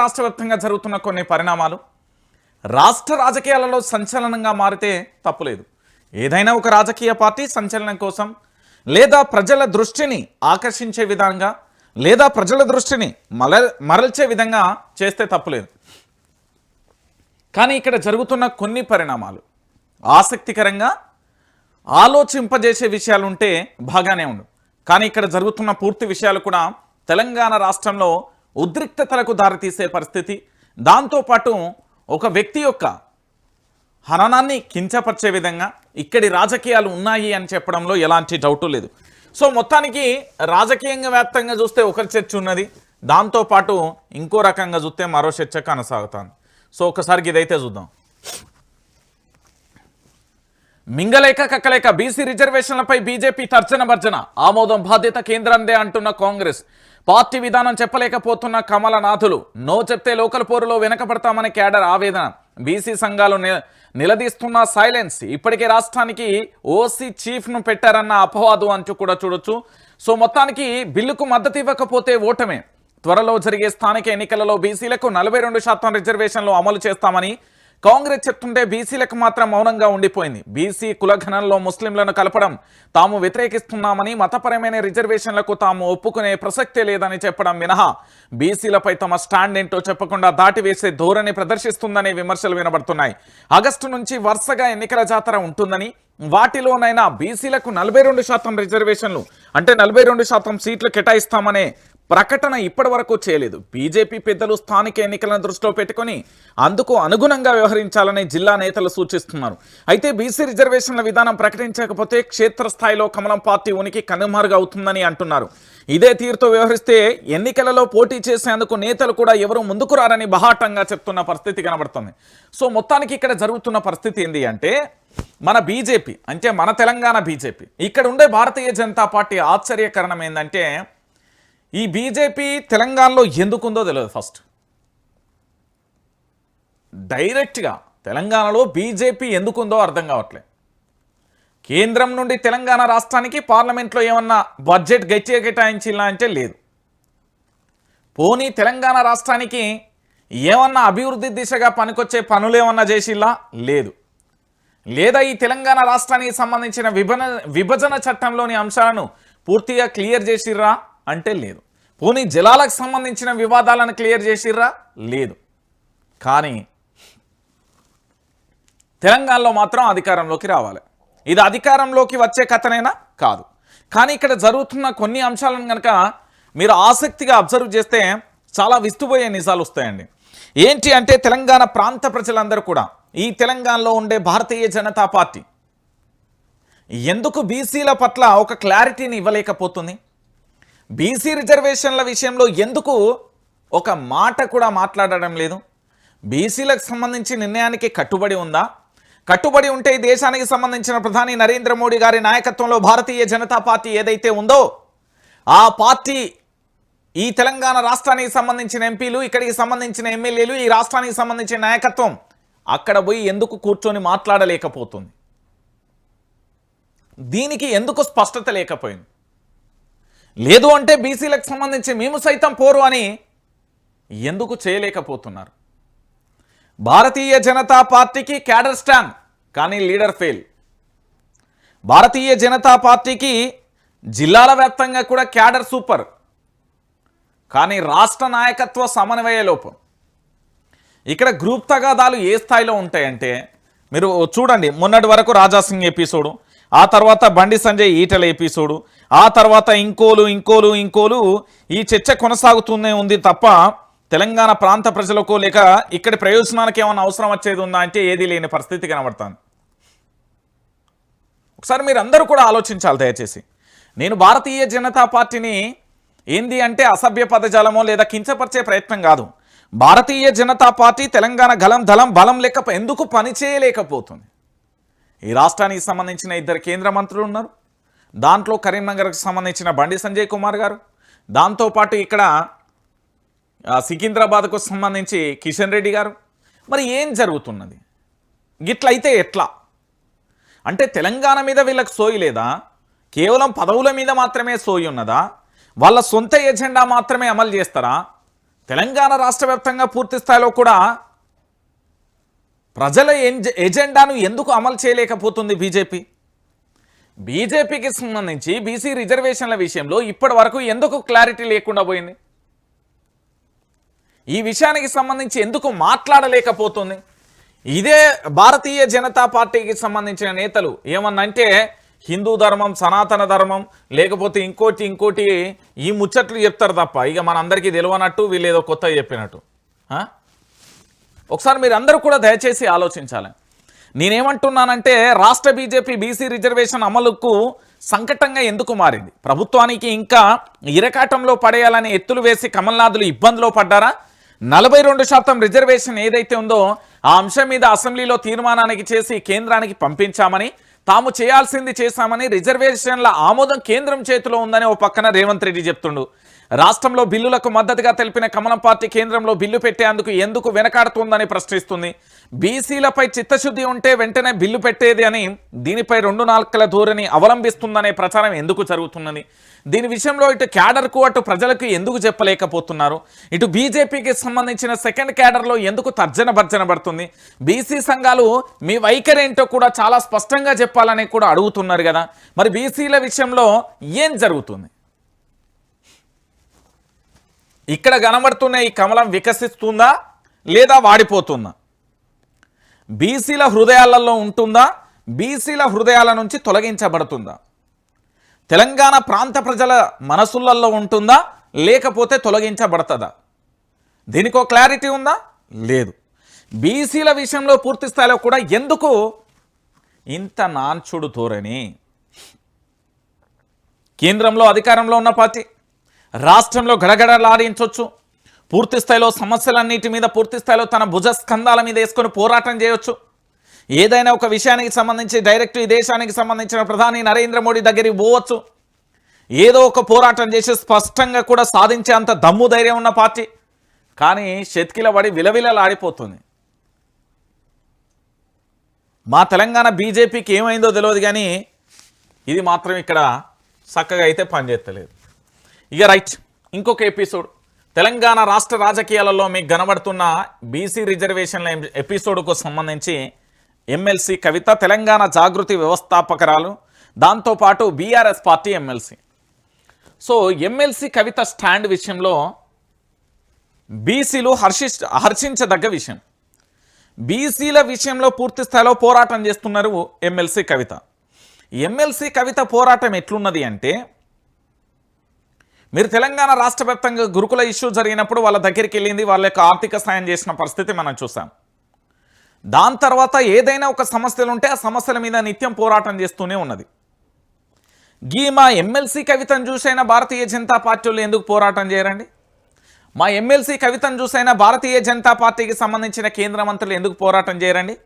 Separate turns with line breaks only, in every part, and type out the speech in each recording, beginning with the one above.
రాష్ట్ర వ్యాప్తంగా జరుగుతున్న కొన్ని పరిణామాలు రాష్ట్ర రాజకీయాలలో సంచలనంగా మారితే తప్పులేదు. ఏదైనా ఒక రాజకీయ పార్టీ సంచలనం కోసం లేదా ప్రజల దృష్టిని ఆకర్షించే విధంగా లేదా ప్రజల దృష్టిని మల మరల్చే విధంగా చేస్తే తప్పులేదు. కానీ ఇక్కడ జరుగుతున్న కొన్ని పరిణామాలు ఆసక్తికరంగా ఆలోచింపజేసే విషయాలు ఉంటే బాగానే ఉండు. కానీ ఇక్కడ జరుగుతున్న పూర్తి విషయాలు కూడా తెలంగాణ రాష్ట్రంలో ఉద్రిక్తతలకు దారితీసే పరిస్థితి. దాంతోపాటు ఒక వ్యక్తి యొక్క హననాన్ని కించపరిచే విధంగా ఇక్కడి రాజకీయాలు ఉన్నాయి అని చెప్పడంలో ఎలాంటి డౌటు లేదు. సో మొత్తానికి రాజకీయంగా వ్యాప్తంగా చూస్తే ఒక చర్చ ఉన్నది. దాంతోపాటు ఇంకో రకంగా చూస్తే మరో చర్చ కొనసాగుతుంది. సో ఒకసారికి ఇదైతే చూద్దాం. మింగలేక కక్కలేక బీసీ రిజర్వేషన్లపై బీజేపీ తర్జన భర్జన ఆమోదం బాధ్యత కేంద్రందే అంటున్న కాంగ్రెస్. పార్టీ విధానం చెప్పలేకపోతున్న కమలనాథులు నో చెప్తే లోకల్ పోరులో వెనకబడతామని క్యాడర్ ఆవేదన. బీసీ సంఘాలు ని- నిలదీస్తున్న సైలెన్స్. ఇప్పటికే రాష్ట్రానికి ఓసీ చీఫ్ను పెట్టారన్న అపవాదు అంటూ కూడా చూడొచ్చు. సో మొత్తానికి బిల్లుకు మద్దతు ఇవ్వకపోతే ఓటమే. త్వరలో జరిగే స్థానిక ఎన్నికలలో బీసీలకు నలభై రెండు శాతం రిజర్వేషన్లు అమలు చేస్తామని కాంగ్రెస్ చెప్తుంటే బీసీలకు మాత్రం మౌనంగా ఉండిపోయింది. బీసీ కులఘనంలో ముస్లింలను కలపడం తాము వ్యతిరేకిస్తున్నామని మతపరమైన రిజర్వేషన్లకు తాము ఒప్పుకునే ప్రసక్తే లేదని చెప్పడం మినహా. బీసీలపై తమ స్టాండ్ ఏంటో చెప్పకుండా దాటివేసే ధోరణి ప్రదర్శిస్తుందనే విమర్శలు వినబడుతున్నాయి. ఆగస్టు నుంచి వరుసగా ఎన్నికల జాతర ఉంటుందని వాటిలోనైనా బీసీలకు నలభై రెండు శాతం రిజర్వేషన్లు అంటే నలభై రెండు శాతం సీట్లు కేటాయిస్తామనే ప్రకటన ఇప్పటి వరకు చేయలేదు. బీజేపీ పెద్దలు స్థానిక ఎన్నికలను దృష్టిలో పెట్టుకొని అందుకు అనుగుణంగా వ్యవహరించాలని జిల్లా నేతలు సూచిస్తున్నారు. అయితే బీసీ రిజర్వేషన్ల విధానం ప్రకటించకపోతే క్షేత్రస్థాయిలో కమలం పార్టీ ఉనికి కనుమారుగా అవుతుందని అంటున్నారు. ఇదే తీరుతో వ్యవహరిస్తే ఎన్నికలలో పోటీ చేసేందుకు నేతలు కూడా ఎవరు ముందుకు రారని బహాటంగా చెప్తున్న పరిస్థితి కనబడుతుంది. సో మొత్తానికి ఇక్కడ జరుగుతున్న పరిస్థితి ఏంటి అంటే మన బీజేపీ అంటే మన తెలంగాణ బీజేపీ ఇక్కడ ఉండే భారతీయ జనతా పార్టీ ఆశ్చర్యకరణం ఏంటంటే ఈ బీజేపీ తెలంగాణలో ఎందుకుందో తెలియదు ఫస్ట్. డైరెక్ట్గా తెలంగాణలో బీజేపీ ఎందుకుందో అర్థం కావట్లేదు. కేంద్రం నుండి తెలంగాణ రాష్ట్రానికి పార్లమెంట్లో ఏమన్నా బడ్జెట్ గట్టిగా కేటాయించిలా అంటే లేదు. పోనీ తెలంగాణ రాష్ట్రానికి ఏమన్నా అభివృద్ధి దిశగా పనికొచ్చే పనులు ఏమన్నా చేసిల్లా? లేదు. లేదా ఈ తెలంగాణ రాష్ట్రానికి సంబంధించిన విభజన విభజన చట్టంలోని అంశాలను పూర్తిగా క్లియర్ చేసిర్రా? అంటే లేదు. పోనీ జలాలకు సంబంధించిన వివాదాలను క్లియర్ చేసిర్రా? లేదు. కానీ తెలంగాణలో మాత్రం అధికారంలోకి రావాలి. ఇది అధికారంలోకి వచ్చే కథనైనా కాదు. కానీ ఇక్కడ జరుగుతున్న కొన్ని అంశాలను కనుక మీరు ఆసక్తిగా అబ్జర్వ్ చేస్తే చాలా విస్తుపోయే నిజాలు వస్తాయండి. ఏంటి అంటే తెలంగాణ ప్రాంత ప్రజలందరూ కూడా ఈ తెలంగాణలో ఉండే భారతీయ జనతా పార్టీ ఎందుకు బీసీల పట్ల ఒక క్లారిటీని ఇవ్వలేకపోతుంది? బీసీ రిజర్వేషన్ల విషయంలో ఎందుకు ఒక మాట కూడా మాట్లాడడం లేదు? బీసీలకు సంబంధించి నిర్ణయానికి కట్టుబడి ఉందా? కట్టుబడి ఉంటే దేశానికి సంబంధించిన ప్రధాని నరేంద్ర మోడీ గారి నాయకత్వంలో భారతీయ జనతా పార్టీ ఏదైతే ఉందో ఆ పార్టీ ఈ తెలంగాణ రాష్ట్రానికి సంబంధించిన ఎంపీలు ఇక్కడికి సంబంధించిన ఎమ్మెల్యేలు ఈ రాష్ట్రానికి సంబంధించిన నాయకత్వం అక్కడ పోయి ఎందుకు కూర్చొని మాట్లాడలేకపోతుంది? దీనికి ఎందుకు స్పష్టత లేకపోయింది? లేదు అంటే బీసీలకు సంబంధించి మేము సైతం పోరు అని ఎందుకు చేయలేకపోతున్నారు? భారతీయ జనతా పార్టీకి క్యాడర్ స్టాండ్ కానీ లీడర్ ఫెయిల్. భారతీయ జనతా పార్టీకి జిల్లాల వ్యాప్తంగా కూడా క్యాడర్ సూపర్ కానీ రాష్ట్ర నాయకత్వ సమన్వయ లోపం. ఇక్కడ గ్రూప్ తగాదాలు ఏ స్థాయిలో ఉంటాయంటే మీరు చూడండి మొన్నటి వరకు రాజాసింగ్ ఎపిసోడు ఆ తర్వాత బండి సంజయ్ ఈటల ఎపిసోడు ఆ తర్వాత ఇంకోలు ఇంకోలు ఇంకోలు ఈ చర్చ కొనసాగుతూనే ఉంది తప్ప తెలంగాణ ప్రాంత ప్రజలకు లేక ఇక్కడి ప్రయోజనాలకు ఏమైనా అవసరం వచ్చేది ఉందా అంటే ఏదీ లేని పరిస్థితి కనబడుతుంది. ఒకసారి మీరు అందరూ కూడా ఆలోచించాలి దయచేసి. నేను భారతీయ జనతా పార్టీని ఏంది అంటే అసభ్య పదజాలమో లేదా కించపరిచే ప్రయత్నం కాదు. భారతీయ జనతా పార్టీ తెలంగాణ గలం దళం బలం లేక ఎందుకు పనిచేయలేకపోతుంది? ఈ రాష్ట్రానికి సంబంధించిన ఇద్దరు కేంద్ర మంత్రులు ఉన్నారు. దాంట్లో కరీంనగర్కి సంబంధించిన బండి సంజయ్ కుమార్ గారు. దాంతోపాటు ఇక్కడ సికింద్రాబాద్కు సంబంధించి కిషన్ రెడ్డి గారు. మరి ఏం జరుగుతున్నది? గిట్లయితే ఎట్లా? అంటే తెలంగాణ మీద వీళ్ళకి సోయి లేదా? కేవలం పదవుల మీద మాత్రమే సోయి ఉన్నదా? వాళ్ళ సొంత ఎజెండా మాత్రమే అమలు చేస్తారా? తెలంగాణ రాష్ట్ర వ్యాప్తంగా పూర్తి స్థాయిలో కూడా ప్రజల ఎజెండాను ఎందుకు అమలు చేయలేకపోతుంది బీజేపీ? బీజేపీకి సంబంధించి బీసీ రిజర్వేషన్ల విషయంలో ఇప్పటి వరకు ఎందుకు క్లారిటీ లేకుండా పోయింది? ఈ విషయానికి సంబంధించి ఎందుకు మాట్లాడలేకపోతుంది? ఇదే భారతీయ జనతా పార్టీకి సంబంధించిన నేతలు ఏమన్నంటే హిందూ ధర్మం సనాతన ధర్మం లేకపోతే ఇంకోటి ఇంకోటి ఈ ముచ్చట్లు చెప్తారు తప్ప ఇక మనందరికీ తెలియనట్టు వీళ్ళు ఏదో కొత్తగా చెప్పినట్టు. ఒకసారి మీరు అందరూ కూడా దయచేసి ఆలోచించాలి. నేనేమంటున్నానంటే రాష్ట్ర బీజేపీ బీసీ రిజర్వేషన్ అమలుకు సంకటంగా ఎందుకు మారింది? ప్రభుత్వానికి ఇంకా ఇరకాటంలో పడేయాలని ఎత్తులు వేసి కమల్నాథులు ఇబ్బందిలో పడ్డారా? నలభై రెండు శాతం రిజర్వేషన్ ఏదైతే ఉందో ఆ అంశం మీద అసెంబ్లీలో తీర్మానానికి చేసి కేంద్రానికి పంపించామని తాము చేయాల్సింది చేశామని రిజర్వేషన్ల ఆమోదం కేంద్రం చేతిలో ఉందని ఓ పక్కన రేవంత్ రెడ్డి చెప్తుండు. రాష్ట్రంలో బిల్లులకు మద్దతుగా తెలిపిన కమలం పార్టీ కేంద్రంలో బిల్లు పెట్టేందుకు ఎందుకు వెనకాడుతుందని ప్రశ్నిస్తుంది. బీసీలపై చిత్తశుద్ధి ఉంటే వెంటనే బిల్లు పెట్టేది అని దీనిపై రెండు నాలుకల ధోరణి అవలంబిస్తుందనే ప్రచారం ఎందుకు జరుగుతున్నది? దీని విషయంలో ఇటు క్యాడర్కు అటు ప్రజలకు ఎందుకు చెప్పలేకపోతున్నారు? ఇటు బీజేపీకి సంబంధించిన సెకండ్ క్యాడర్లో ఎందుకు తర్జన భర్జన పడుతుంది? బీసీ సంఘాలు మీ వైఖరి ఏంటో కూడా చాలా స్పష్టంగా చెప్పాలని కూడా అడుగుతున్నారు కదా. మరి బీసీల విషయంలో ఏం జరుగుతుంది? ఇక్కడ కనబడుతున్న ఈ కమలం వికసిస్తుందా లేదా వాడిపోతుందా? బీసీల హృదయాలలో ఉంటుందా? బీసీల హృదయాల నుంచి తొలగించబడుతుందా? తెలంగాణ ప్రాంత ప్రజల మనసులలో ఉంటుందా? లేకపోతే తొలగించబడుతుందా? దీనికో క్లారిటీ ఉందా? లేదు. బీసీల విషయంలో పూర్తి స్థాయిలో కూడా ఎందుకు? ఇంత నాన్చుడు ధోరణి. కేంద్రంలో అధికారంలో ఉన్న పార్టీ. రాష్ట్రంలో గడగడలాడించవచ్చు పూర్తి స్థాయిలో సమస్యలన్నిటి మీద పూర్తి స్థాయిలో తన భుజ స్కంధాల మీద వేసుకొని పోరాటం చేయొచ్చు. ఏదైనా ఒక విషయానికి సంబంధించి డైరెక్ట్ ఈ దేశానికి సంబంధించిన ప్రధాని నరేంద్ర మోడీ దగ్గరికి పోవచ్చు. ఏదో ఒక పోరాటం చేసి స్పష్టంగా కూడా సాధించే అంత దమ్ము ధైర్యం ఉన్న పార్టీ. కానీ శతికిల పడి విలవిలలాడిపోతుంది. మా తెలంగాణ బీజేపీకి ఏమైందో తెలియదు కానీ ఇది మాత్రం ఇక్కడ చక్కగా అయితే పనిచేస్తలేదు. ఇక రైట్ ఇంకొక ఎపిసోడ్. తెలంగాణ రాష్ట్ర రాజకీయాలలో మీకు కనబడుతున్న బీసీ రిజర్వేషన్ల ఎపిసోడ్కు సంబంధించి ఎమ్మెల్సీ కవిత తెలంగాణ జాగృతి వ్యవస్థాపకరాలు దాంతోపాటు BRS party MLC. So MLC Kavitha stand విషయంలో బీసీలు హర్షి హర్షించదగ్గ విషయం. బీసీల విషయంలో పూర్తి స్థాయిలో పోరాటం చేస్తున్నారు ఎమ్మెల్సీ కవిత. ఎమ్మెల్సీ కవిత పోరాటం ఎట్లున్నది అంటే మీరు తెలంగాణ రాష్ట్ర వ్యాప్తంగా గురుకుల ఇష్యూ జరిగినప్పుడు వాళ్ళ దగ్గరికి వెళ్ళింది వాళ్ళ యొక్క ఆర్థిక సాయం చేసిన పరిస్థితి మనం చూసాం. దాని తర్వాత ఏదైనా ఒక సమస్యలు ఉంటే ఆ సమస్యల మీద నిత్యం పోరాటం చేస్తూనే ఉన్నది. గీ మా ఎమ్మెల్సీ కవితను చూసైనా భారతీయ జనతా పార్టీ ఎందుకు పోరాటం చేయరండి? మా ఎమ్మెల్సీ కవితను చూసైనా భారతీయ జనతా పార్టీకి సంబంధించిన కేంద్ర మంత్రులు ఎందుకు పోరాటం చేయరండి?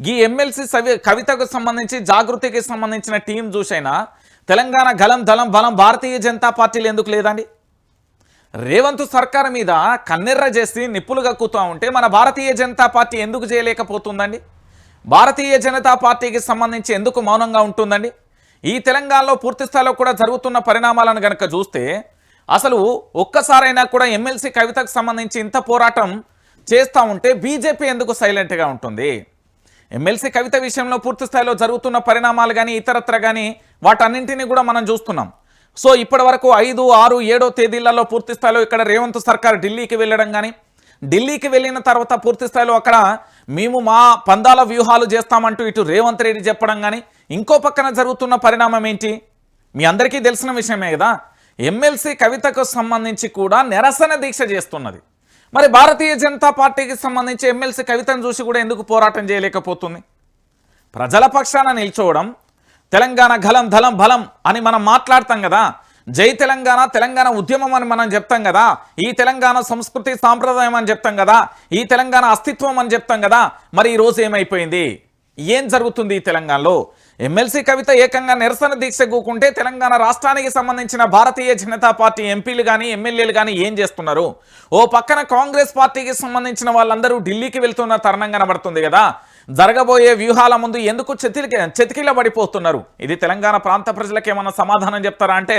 ఈ ఎమ్మెల్సీ సవి కవితకు సంబంధించి జాగృతికి సంబంధించిన టీం చూసైనా తెలంగాణ గలం దళం బలం భారతీయ జనతా పార్టీలు ఎందుకు లేదండి? రేవంత్ సర్కార్ మీద కన్నెర్ర చేసి నిప్పులు కక్కుతూ ఉంటే మన భారతీయ జనతా పార్టీ ఎందుకు చేయలేకపోతుందండి? భారతీయ జనతా పార్టీకి సంబంధించి ఎందుకు మౌనంగా ఉంటుందండి? ఈ తెలంగాణలో పూర్తి స్థాయిలో కూడా జరుగుతున్న పరిణామాలను గనక చూస్తే అసలు ఒక్కసారైనా కూడా ఎమ్మెల్సీ కవితకు సంబంధించి ఇంత పోరాటం చేస్తూ ఉంటే బీజేపీ ఎందుకు సైలెంట్గా ఉంటుంది? ఎమ్మెల్సీ కవిత విషయంలో పూర్తి స్థాయిలో జరుగుతున్న పరిణామాలు కానీ ఇతరత్ర కానీ వాటన్నింటినీ కూడా మనం చూస్తున్నాం. సో ఇప్పటి వరకు ఐదు ఆరు ఏడో తేదీలలో పూర్తి స్థాయిలో ఇక్కడ రేవంత్ సర్కార్ ఢిల్లీకి వెళ్ళడం కానీ ఢిల్లీకి వెళ్ళిన తర్వాత పూర్తి స్థాయిలో అక్కడ మేము మా పందాల వ్యూహాలు చేస్తామంటూ ఇటు రేవంత్ రెడ్డి చెప్పడం కానీ ఇంకో పక్కన జరుగుతున్న పరిణామం ఏంటి? మీ అందరికీ తెలిసిన విషయమే కదా. ఎమ్మెల్సీ కవితకు సంబంధించి కూడా నిరసన దీక్ష చేస్తున్నది. మరి భారతీయ జనతా పార్టీకి సంబంధించి ఎమ్మెల్సీ కవితను చూసి కూడా ఎందుకు పోరాటం చేయలేకపోతుంది? ప్రజల పక్షాన నిల్చోవడం తెలంగాణ గలం ధలం బలం అని మనం మాట్లాడతాం కదా జై తెలంగాణ తెలంగాణ ఉద్యమం అని మనం చెప్తాం కదా ఈ తెలంగాణ సంస్కృతి సాంప్రదాయం అని చెప్తాం కదా ఈ తెలంగాణ అస్తిత్వం అని చెప్తాం కదా మరి ఈ రోజు ఏమైపోయింది? ఏం జరుగుతుంది ఈ తెలంగాణలో? ఎమ్మెల్సీ కవిత ఏకంగా నిరసన దీక్ష కూకుంటే తెలంగాణ రాష్ట్రానికి సంబంధించిన భారతీయ జనతా పార్టీ ఎంపీలు కానీ ఎమ్మెల్యేలు కానీ ఏం చేస్తున్నారు? ఓ పక్కన కాంగ్రెస్ పార్టీకి సంబంధించిన వాళ్ళందరూ ఢిల్లీకి వెళ్తున్న తరుణం కనబడుతుంది కదా. జరగబోయే వ్యూహాల ముందు ఎందుకు చెతికి చెతికిల పడిపోతున్నారు ఇది తెలంగాణ ప్రాంత ప్రజలకు ఏమన్నా సమాధానం చెప్తారా అంటే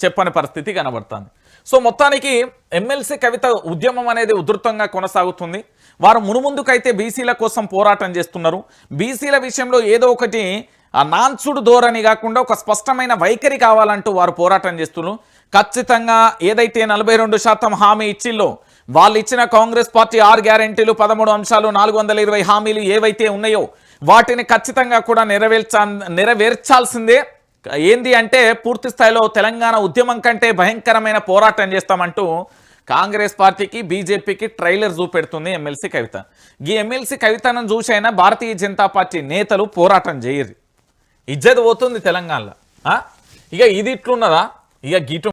చెప్పని పరిస్థితి కనబడుతుంది. సో మొత్తానికి ఎమ్మెల్సీ కవిత ఉద్యమం అనేది ఉధృతంగా కొనసాగుతుంది. వారు మునుముందుకైతే బీసీల కోసం పోరాటం చేస్తున్నారు. బీసీల విషయంలో ఏదో ఒకటి ఆ నాన్సుడు ధోరణి కాకుండా ఒక స్పష్టమైన వైఖరి కావాలంటూ వారు పోరాటం చేస్తున్నారు. ఖచ్చితంగా ఏదైతే నలభై రెండు శాతం హామీ ఇచ్చిల్లో వాళ్ళు ఇచ్చిన కాంగ్రెస్ పార్టీ ఆరు గ్యారెంటీలు పదమూడు అంశాలు నాలుగు వందల ఇరవై హామీలు ఏవైతే ఉన్నాయో వాటిని ఖచ్చితంగా కూడా నెరవేర్చా నెరవేర్చాల్సిందే. ఏంది అంటే పూర్తి స్థాయిలో తెలంగాణ ఉద్యమం కంటే భయంకరమైన పోరాటం చేస్తామంటూ కాంగ్రెస్ పార్టీకి బీజేపీకి ట్రైలర్ చూపెడుతుంది ఎమ్మెల్సీ కవిత. ఈ ఎమ్మెల్సీ కవితను చూసైనా భారతీయ జనతా పార్టీ నేతలు పోరాటం చేయరు. ఇజ్జత్ పోతుంది తెలంగాణలో ఆ? ఇక ఇది ఇట్లున్నదా ఇక గిటు